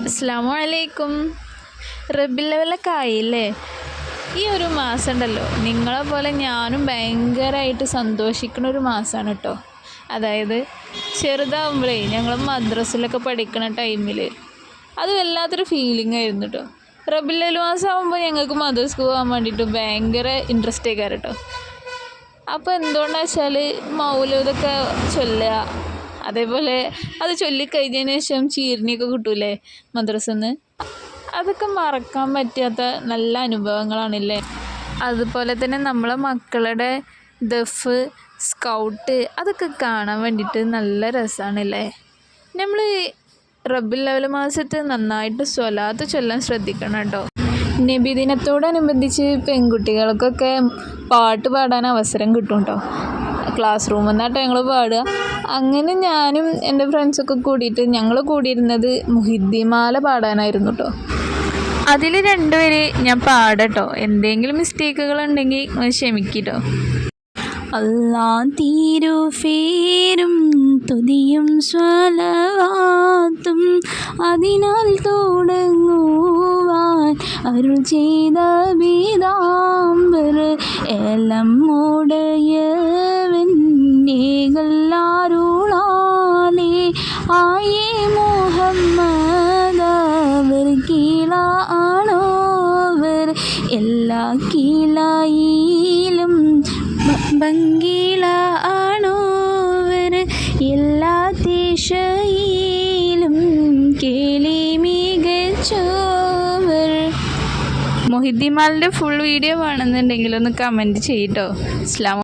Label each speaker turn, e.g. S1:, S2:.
S1: അസ്സാമു അലൈക്കും ലെവലൊക്കെ ആയില്ലേ ഈ ഒരു മാസം ഉണ്ടല്ലോ നിങ്ങളെ പോലെ ഞാനും ഭയങ്കരമായിട്ട് സന്തോഷിക്കുന്ന ഒരു മാസമാണ് കേട്ടോ അതായത് ചെറുതാവുമ്പോഴേ ഞങ്ങൾ മദ്രസിലൊക്കെ പഠിക്കുന്ന ടൈമിൽ അത് വല്ലാത്തൊരു ഫീലിംഗ് ആയിരുന്നു കേട്ടോ റബിൽ ലെവൽ മാസം ആകുമ്പോൾ ഞങ്ങൾക്ക് മദ്രസ്ക്ക് പോകാൻ വേണ്ടിയിട്ട് ഭയങ്കര ഇൻട്രസ്റ്റ് ആയിക്കാറ് കേട്ടോ അപ്പോൾ എന്തുകൊണ്ടാണെന്ന് വെച്ചാൽ മൗലൂദൊക്കെ ചൊല്ലുക അതേപോലെ അത് ചൊല്ലിക്കഴിഞ്ഞതിന് ശേഷം ചീരണിയൊക്കെ കിട്ടൂലേ മദ്രസന്ന് അതൊക്കെ മറക്കാൻ പറ്റാത്ത നല്ല അനുഭവങ്ങളാണല്ലേ? അതുപോലെ തന്നെ നമ്മളെ മക്കളുടെ ദഫ് സ്കൗട്ട് അതൊക്കെ കാണാൻ വേണ്ടിയിട്ട് നല്ല രസമാണല്ലേ നമ്മൾ റബ്ബിൽ ലെവൽ മാസത്ത് നന്നായിട്ട് സ്വലാത്ത് ചൊല്ലാൻ ശ്രദ്ധിക്കണം കേട്ടോ. നബിദിനത്തോടനുബന്ധിച്ച് പെൺകുട്ടികൾക്കൊക്കെ പാട്ട് പാടാൻ അവസരം കിട്ടും കേട്ടോ. ക്ലാസ് റൂമിൽ നിന്നാട്ടോ ഞങ്ങൾ പാടുക. അങ്ങനെ ഞാനും എന്റെ ഫ്രണ്ട്സൊക്കെ കൂടിയിട്ട് ഞങ്ങൾ കൂടിയിരുന്നത് മുഹിദ്ദിമാല പാടാനായിരുന്നു കേട്ടോ അതിൽ രണ്ടുപേര് ഞാൻ പാടട്ടോ. എന്തെങ്കിലും മിസ്റ്റേക്കുകൾ ഉണ്ടെങ്കിൽ ക്ഷമിക്കട്ടോ. അല്ലാ തീരു ഫേരും തുതിയും സ്വലവാത്തും അതിനാൽ തുടങ്ങുവാൻ അരുൾ ചെയ്ത ബീതാംബർ എല്ലാം ഉടയവന്നേകല്ലാരുളാലേ എല്ലാ കീലായിലും ഭംഗീല ആണോവർ എല്ലാ ദിശയിലും കേളി മികച്ചോവർ. മൊഹിദ്ദിമാലിന്റെ ഫുൾ വീഡിയോ വേണമെന്നുണ്ടെങ്കിൽ ഒന്ന് കമന്റ് ചെയ്യട്ടോ. അസ്ലാം